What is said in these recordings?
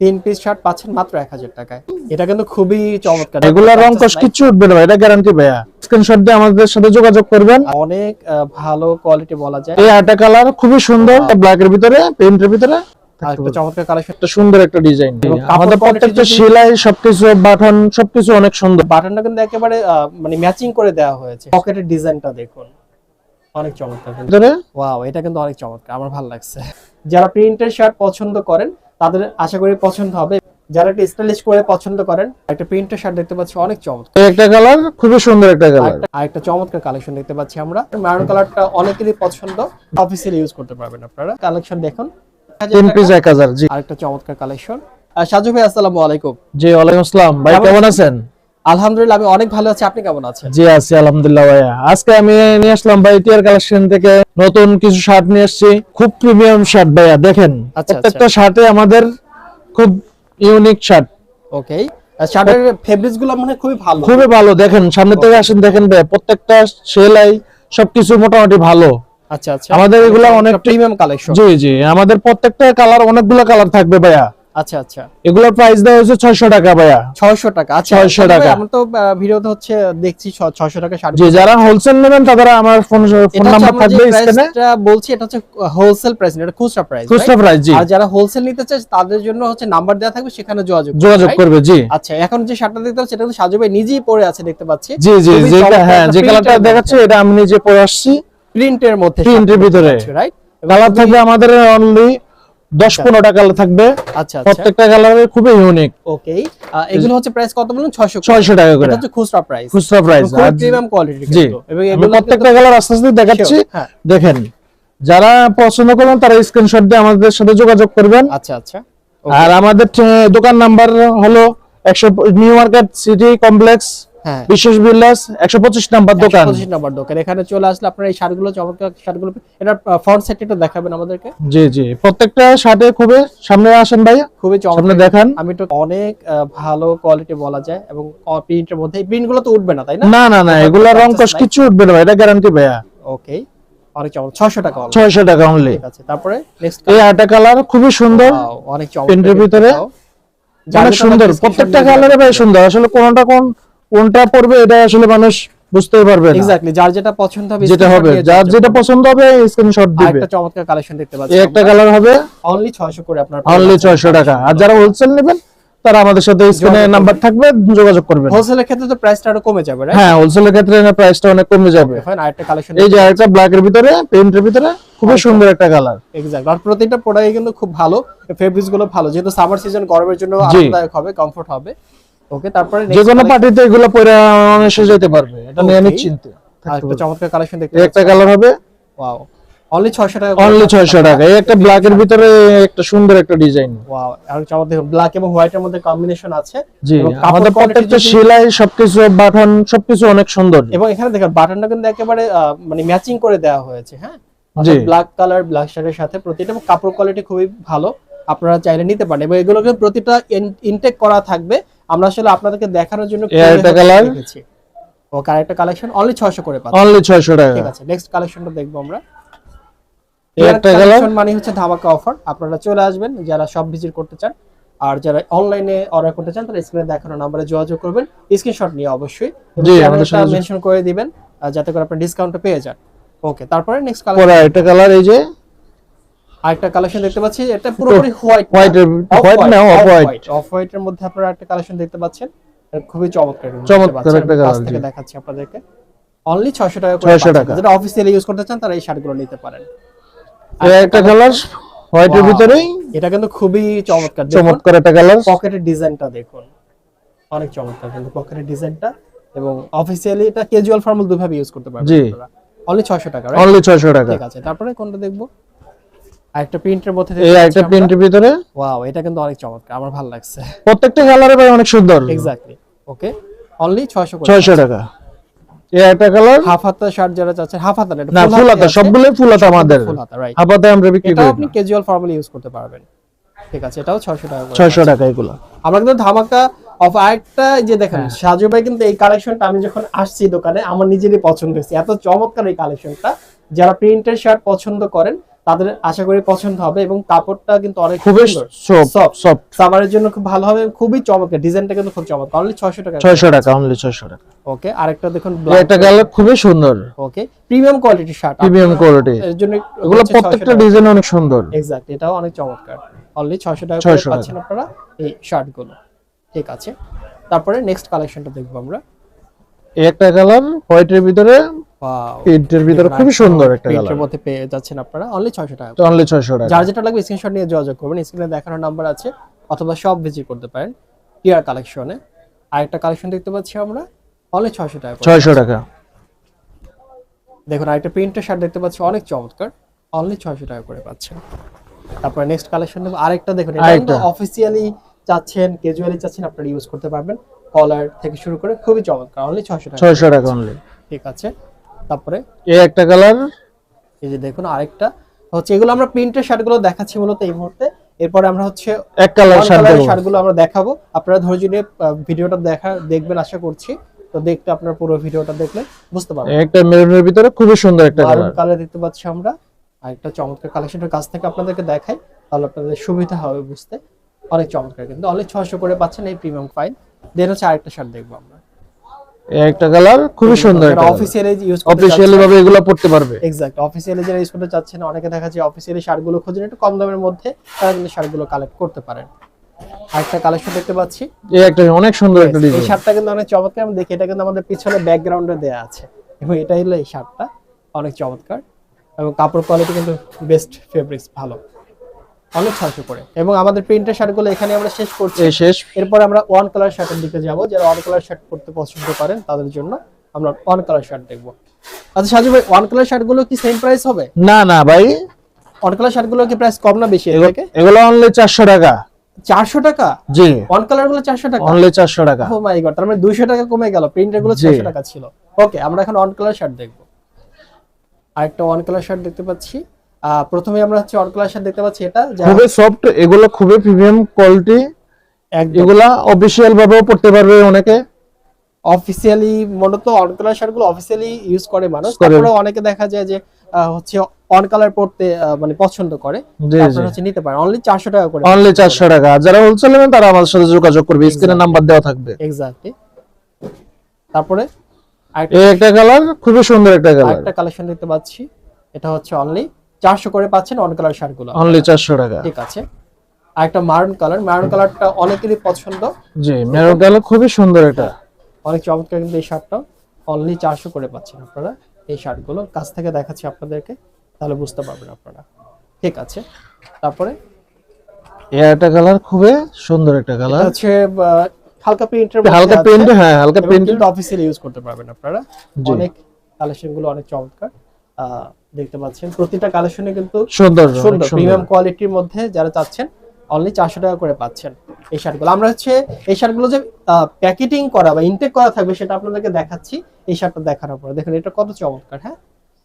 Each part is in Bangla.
তিন পিস শার্ট পাচ্ছেন মাত্র এক হাজার টাকায়। এটা কিন্তু খুবই চমৎকার। এগুলা রং কিচ্ছু উঠবে না এটা গ্যারান্টি ভাইয়া। স্ক্রিনশট দিয়ে আমাদের সাথে যোগাযোগ করবেন। অনেক ভালো কোয়ালিটি বলা যায়। এই আটা কালার খুবই সুন্দর ব্ল্যাক এর ভিতরে ভিতরে। একটা চমৎকার কালেকশন একটা সুন্দর একটা ডিজাইন আমাদের প্রত্যেকটা সেলাই সবকিছু বাটন সবকিছু অনেক সুন্দর। বাটনটা কিন্তু একেবারে মানে ম্যাচিং করে দেওয়া হয়েছে। পকেটের ডিজাইনটা দেখুন। অনেক চমৎকার। ভিতরে? ওয়াও এটা কিন্তু অনেক চমৎকার। আমার ভালো লাগছে। যারা প্রিন্টের শার্ট পছন্দ করেন তাদের আশা করি পছন্দ হবে। যারা একটা স্টাইলিশ করে পছন্দ করেন একটা প্রিন্টের শার্ট দেখতে পাচ্ছি অনেক চমৎকার। একটা কালার খুবই সুন্দর একটা কালার আর একটা চমৎকার কালেকশন দেখতে পাচ্ছি আমরা। মেরুন কালারটা অনেকেরই পছন্দ। অফিসিয়ালি ইউজ করতে পারবেন আপনারা। কালেকশন দেখুন। তিন পিস এক হাজার জি। আরেকটা চমৎকার কালেকশন সাজু ভাই আসসালামু আলাইকুম। জি ওয়ালাইকুম আসসালাম। ভাই কেমন আছেন? আলহামদুলিল্লাহ আমি অনেক ভালো আছি। আপনি কেমন আছেন? জি আছি আলহামদুলিল্লাহ ভাইয়া। আজকে আমি নিয়ে আসলাম ভাই টিয়ার কালেকশন থেকে নতুন কিছু শার্ট নিয়ে এসেছি খুব প্রিমিয়াম শার্ট ভাইয়া দেখেন। আচ্ছা। প্রত্যেকটা শার্টে আমাদের খুব ইউনিক শার্ট ওকে। শার্টের ফেব্রিক্সগুলো মনে খুবই ভালো। খুবই ভালো দেখেন সামনে থেকে আসেন দেখেন ভাই প্রত্যেকটা সেলাই সবকিছু মোটামুটি ভালো। আচ্ছা আচ্ছা। আমাদের এগুলা অনেক প্রিমিয়াম কালেকশন জি জি আমাদের প্রত্যেকটা কালার অনেকগুলো কালার থাকবে ভাইয়া। আচ্ছা আচ্ছা। এগুলোর প্রাইস দেওয়া টাকা ভাইয়া। ছয়শো টাকা আচ্ছা 600 টাকা। আমরা তো ভিডিওতে হচ্ছে দেখছি ছয়শো টাকা শার্ট জি যারা হোলসেল নেবেন তারা আমার ফোন ফোন নাম্বার থাকবে স্ক্রিনে বলছি এটা হচ্ছে হোলসেল প্রাইস এটা খুচরা প্রাইস খুচরা প্রাইস জি। আর যারা হোলসেল নিতে চায় তাদের জন্য হচ্ছে নাম্বার দেওয়া থাকবে সেখানে যোগাযোগ যোগাযোগ করবে জি। আচ্ছা এখন যে শার্টটা দেখতে পাচ্ছি এটা কিন্তু সাজু ভাই নিজেই পরে আছে দেখতে পাচ্ছি। জি জি যেটা হ্যাঁ যে কালারটা দেখাচ্ছে এটা আমি নিজে পরে আসছি। প্রিন্টের মধ্যে প্রিন্টের ভিতরে। রাইট কালার থাকবে আমাদের অনলি দশ পনেরোটা কালার থাকবে। আচ্ছা আচ্ছা। প্রত্যেকটা কালারের খুবই ইউনিক ওকে এগুলো হচ্ছে প্রাইস কত বলুন 600 ছয়শো টাকা করে। এটা হচ্ছে খুচরা প্রাইস খুচরা প্রাইস প্রিমিয়াম কোয়ালিটি জি। এবং প্রত্যেকটা কালার আস্তে আস্তে দেখাচ্ছি। হ্যাঁ। দেখেন যারা পছন্দ করবেন তারা স্ক্রিনশট দিয়ে আমাদের সাথে যোগাযোগ করবেন। আচ্ছা আচ্ছা। আর আমাদের দোকান নাম্বার হলো একশো নিউ মার্কেট সিটি কমপ্লেক্স বিশেষ বিল্লাস একশো পঁচিশ নাম্বার দোকান। পঁচিশ নাম্বার দোকান। এখানে চলে আসলে আপনারা এই শার্টগুলো চমৎকার শার্টগুলো। এটা ফ্রন্ট সাইড একটু দেখাবেন আমাদেরকে। জি জি। প্রত্যেকটা শার্টে খুবই সামনে আসেন ভাই খুবই চমৎকার। দেখান। আমি তো অনেক ভালো কোয়ালিটি বলা যায় এবং প্রিন্টের মধ্যে। এই প্রিন্টগুলো তো উঠবে না তাই না? না না না এগুলা রং কস কিছু উঠবে না ভাই, এটা গ্যারান্টি ভাইয়া। ওকে অনেক চমৎকার টাকা only। ছয়শো টাকা অনলি ঠিক আছে তারপরে নেক্সট এই আটা কালার খুবই সুন্দর। অনেক প্রিন্টের চমৎকার ভিতরে অনেক সুন্দর। প্রত্যেকটা কালারে ভাই সুন্দর। আসলে কোনটা কোন কোনটা পড়বে এটা আসলে মানুষ বুঝতেই পারবে এক্স্যাক্টলি যার যেটা পছন্দ হবে যেটা হবে যার যেটা পছন্দ হবে স্ক্রিনশট দিবে। একটা চমৎকার কালেকশন দেখতে পাচ্ছি এই একটা কালার হবে। অনলি 600 করে আপনার অনলি ছয়শো টাকা। আর যারা হোলসেল নেবেন তারা আমাদের সাথে স্ক্রিনে নাম্বার থাকবে যোগাযোগ করবেন। হোলসেলের ক্ষেত্রে তো প্রাইসটা আরও কমে যাবে হ্যাঁ হোলসেলের ক্ষেত্রে না প্রাইসটা অনেক কমে যাবে। ফাইন আরেকটা কালেকশন এই যে আরেকটা ব্ল্যাক এর ভিতরে পেইন্টের ভিতরে খুবই সুন্দর একটা কালার এক্স্যাক্ট আর প্রত্যেকটা প্রোডাক্ট কিন্তু খুব ভালো ফেব্রিক্সগুলো ভালো। যেহেতু সামার সিজন গরমের জন্য আরামদায়ক হবে কমফোর্ট হবে। ওকে তারপরে যে কোনো পার্টিতে এগুলো পরে অনায়াসে যেতে পারবে এটা নিয়ে নিশ্চিন্ত পারবে। চমৎকার কালেকশন দেখতে একটা কালার হবে? ওয়াও অনলি 600 টাকা অনলি ছয়শো টাকা। এই একটা ব্ল্যাক এর ভিতরে একটা সুন্দর একটা ডিজাইন ওয়াও আর চমৎকার ব্ল্যাক এবং হোয়াইটের মধ্যে কম্বিনেশন আছে। জি আমাদের প্রত্যেকটা সেলাই সবকিছু বাটন সবকিছু অনেক সুন্দর। এবং এখানে দেখেন বাটনটা কিন্তু একেবারে মানে ম্যাচিং করে দেওয়া হয়েছে হ্যাঁ। ব্ল্যাক কালার ব্ল্যাক শার্টের সাথে প্রতিটা কাপড় কোয়ালিটি খুবই ভালো। আপনারা চাইলে নিতে পারেন। এবং এগুলো কিন্তু প্রতিটা ইনটেক করা থাকবে। আমরা আসলে আপনাদেরকে দেখানোর জন্য আরেকটা colour। ও আরেকটা কালেকশন অনলি 600 করে পাচ্ছেন অনলি ছয়শো টাকা। ঠিক আছে নেক্সট কালেকশনটা দেখব আমরা। একটা কালার কালেকশন মানে হচ্ছে ধামাকা অফার আপনারা চলে আসবেন যারা সব ভিজিট করতে চান আর যারা অনলাইনে অর্ডার করতে চান তারা স্ক্রিনে দেখানো নাম্বারে যোগাযোগ করবেন। স্ক্রিনশট নিয়ে অবশ্যই। জি, আমাদের সাথে- মেনশন করে দিবেন যাতে করে আপনি ডিসকাউন্টটা পেয়ে যান। ওকে তারপরে নেক্সট কালার একটা কালার এই যে। আরেকটা কালেকশন দেখতে পাচ্ছি এটা পুরোপুরি হোয়াইট হোয়াইট হোয়াইট না অফ হোয়াইট অফ হোয়াইটের মধ্যে আপনারা একটা কালেকশন দেখতে পাচ্ছেন এটা খুবই চমৎকার চমৎকার একটা থেকে দেখাচ্ছি আপনাদেরকে। অনলি 600 টাকা করে 600 টাকা। যারা অফিসিয়ালি ইউজ করতে চান তারা এই শার্টগুলো নিতে পারেন। একটা কালার হোয়াইটের. ভিতরেই। এটা কিন্তু খুবই চমৎকার। চমৎকার একটা কালার পকেটের ডিজাইনটা দেখুন। অনেক চমৎকার কিন্তু পকেটের ডিজাইনটা এবং অফিসিয়ালি এটা ক্যাজুয়াল ফর্মাল দুভাবে ইউজ করতে পারবেন জি। অনলি 600 টাকা? অনলি ছয়শো টাকা। ঠিক আছে তারপরে কোনটা দেখব? আরেকটা প্রিন্টের মধ্যে এই একটা প্রিন্টের ভিতরে? ওয়াও এটা কিন্তু অনেক চমৎকার আমার ভালো লাগছে। প্রত্যেকটা কালারে ভাই অনেক সুন্দর। এক্স্যাক্টলি ওকে অনলি 600 করে ছয়শো টাকা। এই একটা কালার? হাফ হাতা শার্ট যারা চাচ্ছেন হাফ হাতা না এটা ফুল হাতা সবগুলোই ফুল হাতা আমাদের। ফুল হাতা আমরা বিক্রি করি আপনি ক্যাজুয়াল ফর্মালি ইউজ করতে পারবেন। ঠিক আছে এটাও 600 টাকা করে ছয়শো টাকা এগুলো। আমরা কিন্তু ধামাকা অফ আরেকটা যে দেখেন হ্যাঁ। সাজু ভাই কিন্তু এই কালেকশনটা আমি যখন আসছি দোকানে আমার নিজেরই পছন্দ হয়েছে। এত চমৎকার এই কালেকশনটা যারা প্রিন্টের শার্ট পছন্দ করেন তাদের আশা করি পছন্দ হবে এবং কাপড়টা কিন্তু অনেক খুবই সুন্দর সফট। সফট সামারের জন্য খুব ভালো হবে খুবই চমৎকার ডিজাইনটা কিন্তু খুব চমৎকার। অনলি 600 টাকা। 600 টাকা অনলি 600 টাকা। ওকে আরেকটা দেখুন এটা কালার খুবই সুন্দর। ওকে প্রিমিয়াম কোয়ালিটির শার্ট প্রিমিয়াম কোয়ালিটি এর জন্য এগুলো প্রত্যেকটা ডিজাইন অনেক সুন্দর। এক্স্যাক্ট এটাও অনেক চমৎকার। অনলি 600 টাকা 600 করে পাচ্ছেন আপনারা এই শার্টগুলো ঠিক আছে। তারপরে নেক্সট কালেকশনটা দেখব আমরা। এই একটা কালার হোয়াইটের ভিতরে প্রিন্টের ভিতরে খুবই সুন্দর একটা প্রিন্টের মধ্যে পেয়ে যাচ্ছেন আপনারা। অনলি 600 টাকা অনলি 600 টাকা। যার যেটা লাগবে স্ক্রিনশট নিয়ে যোগাযোগ করবেন। স্ক্রিনে দেখানো নাম্বার আছে। অথবা সব ভিজিট করতে পারেন। কালেকশনে আরেকটা কালেকশন দেখতে পাচ্ছি আমরা। অনলি 600 টাকা করে। 600 টাকা। দেখুন আরেকটা প্রিন্টের শার্ট দেখতে পাচ্ছি। অনেক চমৎকার। অনলি 600 টাকা করে পাচ্ছেন। তারপরে নেক্সট কালেকশন আরেকটা দেখুন এটা কিন্তু চাচ্ছেন ক্যাজুয়ালি চাচ্ছেন আপনারা ইউজ করতে পারবেন। কলার থেকে শুরু করে খুবই চমৎকার। অনলি 600 টাকা 600 টাকা অনলি ঠিক আছে। তারপরে এই একটা কালার এই যে দেখুন আরেকটা। হচ্ছে এগুলো আমরা প্রিন্টের শার্টগুলো দেখাচ্ছি মূলত এই মুহূর্তে। এরপরে আমরা হচ্ছে এক কালার শার্ট শার্টগুলো আমরা দেখাবো। আপনারা ধৈর্য নিয়ে ভিডিওটা দেখা দেখবেন আশা করছি। তো দেখতে আপনারা পুরো ভিডিওটা দেখলে বুঝতে পারবেন। একটা মেরুনের ভিতরে খুবই সুন্দর একটা কালার কালার দেখতে পাচ্ছি আমরা। আর একটা চমৎকার কালেকশনের কাছ থেকে আপনাদেরকে দেখাই। তাহলে আপনাদের সুবিধা হবে বুঝতে। অনেক চমৎকার কিন্তু। অনেক ছয়শো করে পাচ্ছেন এই প্রিমিয়াম ফাইন দেন হচ্ছে আরেকটা শার্ট দেখব আমরা। একটা কালার খুবই সুন্দর অফিসিয়ালি ইউজ অফিশিয়ালি ভাবে এগুলো পড়তে পারবে। এক্স্যাক্ট অফিসিয়ালি যারা ইউজ করতে চাচ্ছেন অনেকে দেখা যায় অফিসিয়ালি শার্টগুলো খোঁজেন একটু কম দামের মধ্যে তারা কিন্তু শার্টগুলো কালেক্ট করতে পারেন। আরেকটা কালেকশন দেখতে পাচ্ছি। এই একটা অনেক সুন্দর একটা এই শার্টটা কিন্তু অনেক চমৎকার আমি দেখি এটা কিন্তু আমাদের পিছনে ব্যাকগ্রাউন্ডে দেয়া আছে। এবং এটা হলো এই শার্টটা অনেক চমৎকার। এবং কাপড় কোয়ালিটি কিন্তু বেস্ট ফেব্রিক্স ভালো। অনেক ছয়শো করে। এবং আমাদের প্রিন্টের শার্টগুলো এখানে আমরা শেষ করছি। শেষ। এরপর আমরা ওয়ান কালার শার্টের দিকে যাব। যারা ওয়ান কালার শার্ট পরতে পছন্দ করেন তাদের জন্য আমরা ওয়ান কালার শার্ট দেখব। আচ্ছা সাজু ভাই ওয়ান কালার শার্টগুলো কি সেম প্রাইস হবে? না না ভাই। ওয়ান কালার শার্টগুলো কি প্রাইস কম না বেশি থেকে? এগুলো অনলি 400 টাকা। চারশো টাকা? জি। ওয়ান কালারগুলো চারশো টাকা? অনলি 400 টাকা। ও মাই গড তার মানে 200 টাকা কমে গেল। প্রিন্টারগুলো জি। 600 টাকা ছিল। ওকে আমরা এখন অন কালার শার্ট দেখব। আরেকটা অন কালার শার্ট দেখতে পাচ্ছি। প্রথমে আমরা হচ্ছে অন কালার দেখতে পাচ্ছি এটা খুবই সফট এগুলো খুবই প্রিমিয়াম কোয়ালিটি এগুলা অফিশিয়াল ভাবেও পড়তে পারবে অনেকে। অফিসিয়ালি মূলত অন কালারগুলো অফিসিয়ালি ইউজ করে মানুষ। তারপরে অনেকে দেখা যায় যে হচ্ছে অন কালার পড়তে মানে পছন্দ করে। আপনারা হচ্ছে নিতে পারেন অনলি 400 টাকা করে। অনলি 400 টাকা। যারা হোলসেল নেবেন তারা আমাদের সাথে যোগাযোগ করবে। স্ক্রিনে নাম্বার দেওয়া থাকবে। এক্স্যাক্টলি তারপরে এই একটা কালার খুবই সুন্দর একটা কালার একটা কালেকশন দেখতে পাচ্ছি। এটা হচ্ছে অনলি 400 করে পাচ্ছেন অন কালার শার্টগুলো অনলি 400 টাকা। ঠিক আছে। আর একটা মারুন কালার মারুন কালারটা অনেকেরই পছন্দ। জি মেরুন কালার খুবই সুন্দর এটা। অনেক চমৎকার কিন্তু এই শার্টটা। অনলি চারশো করে পাচ্ছেন আপনারা এই শার্টগুলো। কাছ থেকে দেখাচ্ছি আপনাদেরকে তাহলে বুঝতে পারবেন আপনারা। ঠিক আছে। তারপরে? একটা কালার খুবই সুন্দর একটা এটা কালার হচ্ছে হালকা প্রিন্টের হালকা প্রিন্ট হ্যাঁ হালকা প্রিন্ট কিন্তু অফিসিয়ালি ইউজ করতে পারবেন আপনারা। অনেক কালেকশনগুলো অনেক চমৎকার। দেখতে পাচ্ছেন। প্রতিটা কালেকশনে কিন্তু সুন্দর সুন্দর প্রিমিয়াম কোয়ালিটির মধ্যে যারা চাচ্ছেন অনলি চারশো টাকা করে পাচ্ছেন এই শার্টগুলো। আমরা হচ্ছে এই শার্টগুলো যে প্যাকেটিং করা বা ইনটেক করা থাকবে সেটা আপনাদেরকে দেখাচ্ছি এই শার্টটা দেখানোর পরে। দেখুন এটা কত চমৎকার হ্যাঁ?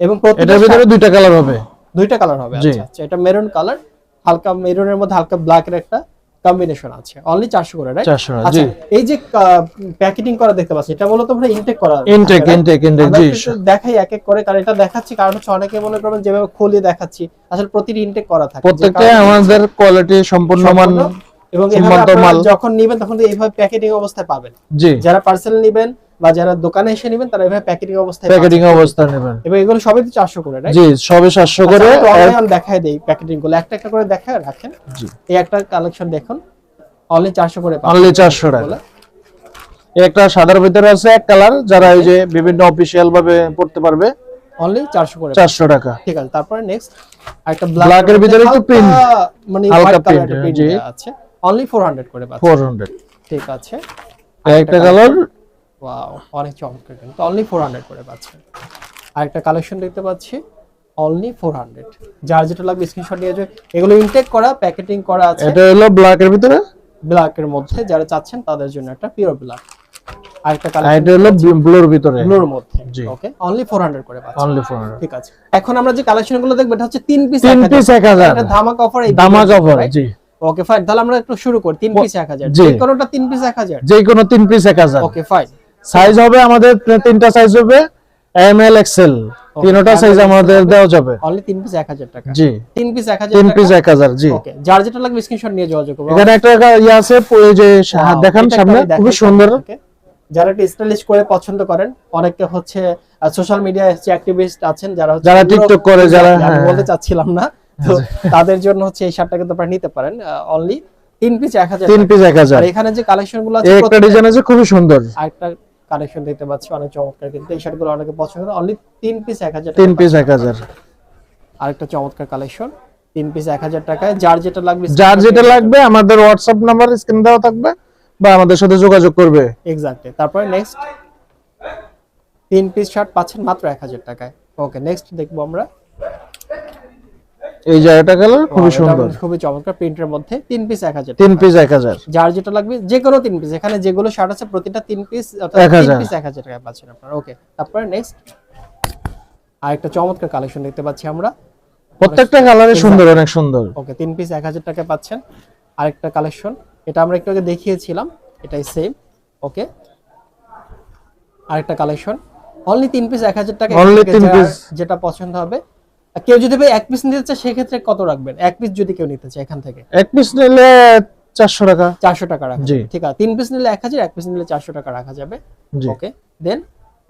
এবং এটার ভিতরে দুইটা কালার হবে। দুইটা কালার হবে আচ্ছা আচ্ছা। এটা মেরুন কালার হালকা মেরুনের মধ্যে হালকা ব্ল্যাক এর একটা কম্বিনেশন আছে। অনলি চারশো করে রাইট 400 আচ্ছা এই যে প্যাকেটিং করা দেখতে পাচ্ছি এটা মূলত আমরা ইনটেক করা ইনটেক ইনটেক ইনটেক জি। দেখাই এক এক করে কারণ এটা দেখাচ্ছি কারণ হচ্ছে অনেকে মনে করবেন যেভাবে খুলে দেখাচ্ছি আসলে প্রতিটি ইনটেক করা থাকে প্রত্যেকটা আমাদের কোয়ালিটি সম্পূর্ণ মান এবং যখন নেবেন তখন এইভাবে প্যাকেটিং অবস্থায় পাবেন। জি। যারা পার্সেল নিবেন বা যারা দোকানে এসে নিবেন তারা এভাবে প্যাকেটিং অবস্থায় প্যাকেটিং পাচ্ছেন। অবস্থা নেবেন। এবং এগুলো সবই তো চারশো করে রাইট জি সবে 700 করে। আমি দেখায় দেই প্যাকেটিংগুলো একটা একটা করে দেখায় রাখেন। জি। এই একটা কালেকশন দেখুন। অনলি চারশো করে পাবেন। অনলি 400 টাকা। এই একটা সাদার ভিতরে আছে এক কালার যারা এই যে বিভিন্ন অফিশিয়াল ভাবে পড়তে পারবে। অনলি চারশো করে 400 টাকা। ঠিক আছে তারপরে নেক্সট একটা Black এর ভিতরে একটু print, মানে হালকা প্রিন্ট প্রিন্ট আছে। অনলি 400 করে পাচ্ছেন। 400 ঠিক আছে। একটা কালার ওয়াও অনেক চমৎকার কিন্তু। অনলি 400 করে পাচ্ছেন। আরেকটা কালেকশন দেখতে পাচ্ছি। অনলি 400 যার যেটা লাগবে স্ক্রিনশট নিয়ে যাবে। এগুলো ইনটেক করা প্যাকেটিং করা আছে। এটা হলো ব্ল্যাক এর ভিতরে? ব্ল্যাক এর মধ্যে যারা চাচ্ছেন তাদের জন্য একটা পিওর ব্ল্যাক আর কালেকশন এটা হলো ব্লুর ভিতরে। ব্লুর মধ্যে। জি। ওকে অনলি 400 করে পাচ্ছেন। অনলি 400 ঠিক আছে। এখন আমরা যে কালেকশনগুলো দেখব এটা হচ্ছে তিন পিস তিন পিস 1000 এটা ধামাকা অফার এই দামা কভার জি। ওকে ফাইন তাহলে আমরা একটু শুরু করি। তিন পিস 1000 জি। যে কোনোটা তিন পিস 1000 যে কোনো তিন পিস 1000 ওকে ফাইন সাইজ হবে আমাদের তিনটা সাইজ হবে এম এল এক্সেল তিনটা সাইজ আমাদের দেওয়া যাবে। অনলি তিন পিস এক হাজার টাকা। জি। তিন পিস এক হাজার তিন টাকা? পিস এক হাজার জি। ওকে যার যেটা লাগবে স্ক্রিনশট নিয়ে যোগাযোগ করবে। এখানে একটা ইয়ে আছে ওই যে দেখান সামনে দেখাই সুন্দর। যারা একটু স্টাইলিশ করে পছন্দ করেন অনেকে হচ্ছে সোশ্যাল মিডিয়া হচ্ছে অ্যাক্টিভিস্ট আছেন যারা হচ্ছে যারা টিকটক করে, যারা- হ্যাঁ। বলতে চাচ্ছিলাম না তো তাদের জন্য হচ্ছে এই শার্টটা কিন্তু আপনারা নিতে পারেন অনলি তিন পিস এক হাজার তিন। পিস এক হাজার। আর এখানে যে কালেকশনগুলো আছে একটা ডিজাইন আছে খুবই সুন্দর। আরেকটা কালেকশন দেখতে পাচ্ছি অনেক চমৎকার কিন্তু। এই শার্টগুলো অনেকে পছন্দ করে। অনলি তিন পিস এক হাজার তিন পিস এক হাজার। আরেকটা চমৎকার কালেকশন তিন পিস এক হাজার টাকায়। যার যেটা লাগবে যার যেটা লাগবে আমাদের হোয়াটসঅ্যাপ নাম্বার স্ক্রিন দেওয়া থাকবে বা আমাদের সাথে যোগাযোগ করবে। এক্স্যাক্টলি তারপরে নেক্সট তিন পিস শার্ট পাচ্ছেন মাত্র এক হাজার টাকায়। ওকে নেক্সট দেখব আমরা। এই জায়গাটা কালার খুবই সুন্দর। খুবই চমৎকার প্রিন্টের মধ্যে তিন পিস এক হাজার তিন পিস এক হাজার। যার যেটা লাগবে যে কোনো তিন পিস এখানে যেগুলো শার্ট আছে প্রতিটা তিন পিস অর্থাৎ 1000 তিন পিস এক হাজার টাকায় পাচ্ছেন আপনারা। ওকে তারপরে নেক্সট আরেকটা চমৎকার কালেকশন দেখতে পাচ্ছি আমরা। প্রত্যেকটা কালারই সুন্দর অনেক সুন্দর। ওকে তিন পিস এক হাজার টাকায় পাচ্ছেন। আরেকটা কালেকশন এটা আমরা একটু আগে দেখিয়েছিলাম এটাই সেম ওকে আরেকটা কালেকশন অনলি তিন পিস এক হাজার টাকা Only তিন piece। যেটা পছন্দ হবে কেউ যদি ভাই এক পিস নিতে চায় সেক্ষেত্রে কত রাখবেন? এক পিস যদি কেউ নিতে চায় এখান থেকে? এক পিস নিলে চারশো টাকা। চারশো টাকা রাখা ঠিক আছে তিন পিস নিলে এক হাজার এক পিস নিলে চারশো টাকা রাখা যাবে। ওকে দেন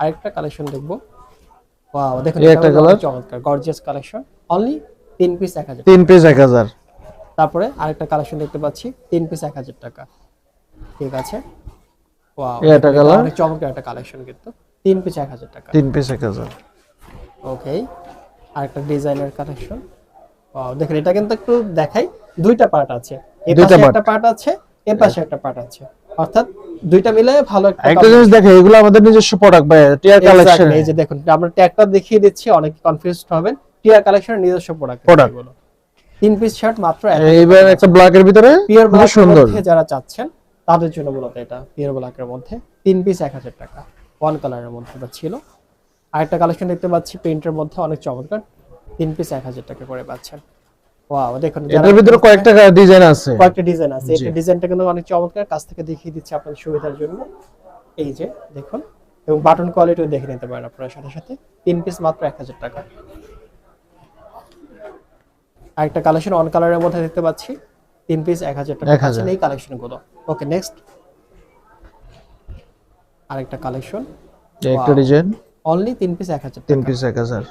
আরেকটা কালেকশন দেখব। ওয়াও দেখুন একটা colour। চমৎকার গর্জিয়াস কালেকশন অনলি তিন পিস এক হাজার। তিন পিস এক হাজার। তারপরে আরেকটা কালেকশন দেখতে পাচ্ছি তিন পিস এক হাজার টাকা। ঠিক আছে? Wow, একটা এটা। অনেক চমৎকার একটা কালেকশন কিন্তু। তিন পিস এক হাজার টাকা। তিন পিস এক হাজার। ওকে আরেকটা ডিজাইনের কালেকশন ওয়াও দেখেন এটা কিন্তু একটু দেখাই। দুইটা পার্ট আছে। এই পাশে একটা পার্ট আছে এর পাশে একটা পার্ট আছে। অর্থাৎ দুইটা মিলে ভালো একটা একটা জিনিস দেখে এগুলো আমাদের নিজস্ব প্রোডাক্ট ভাই টিয়ার কালেকশন এই যে দেখুন আমরা ট্যাগটা দেখিয়ে দিচ্ছি অনেক কনফিউজড হবেন। টিয়ার কালেকশনের নিজস্ব প্রোডাক্ট Product। তিন পিস শার্ট মাত্র এইবার একটা ব্ল্যাকের ভিতরে? পিওর খুবই সুন্দর। যারা চাচ্ছেন তাদের জন্য মূলত এটা পিওর ব্ল্যাকের মধ্যে। তিন পিস এক হাজার টাকা। ওয়ান কালারের মধ্যে ছিল। আরেকটা কালেকশন দেখতে পাচ্ছি প্রিন্টের মধ্যে অনেক চমৎকার। তিন পিস এক হাজার টাকা করে পাচ্ছেন। ওয়াও দেখুন এটার ভিতরে কয়েকটা ডিজাইন আছে। কয়েকটা ডিজাইন আছে। এটা ডিজাইনটা কিন্তু অনেক চমৎকার। কাছ থেকে দেখিয়ে দিচ্ছি আপনাদের সুবিধার জন্য। এই যে দেখুন এবং বাটন কোয়ালিটিও দেখে নিতে পারেন আপনারা সাথে সাথে। তিন পিস মাত্র এক হাজার টাকা। আরেকটা কালেকশন অন কালারের মধ্যে দেখতে পাচ্ছি। তিন পিস এক হাজার টাকা 1000 পাচ্ছেন এই কালেকশনগুলো ওকে নেক্সট আরেকটা কালেকশন একটা ডিজাইন অনলি তিন পিস এক হাজার তিন পিস এক হাজার।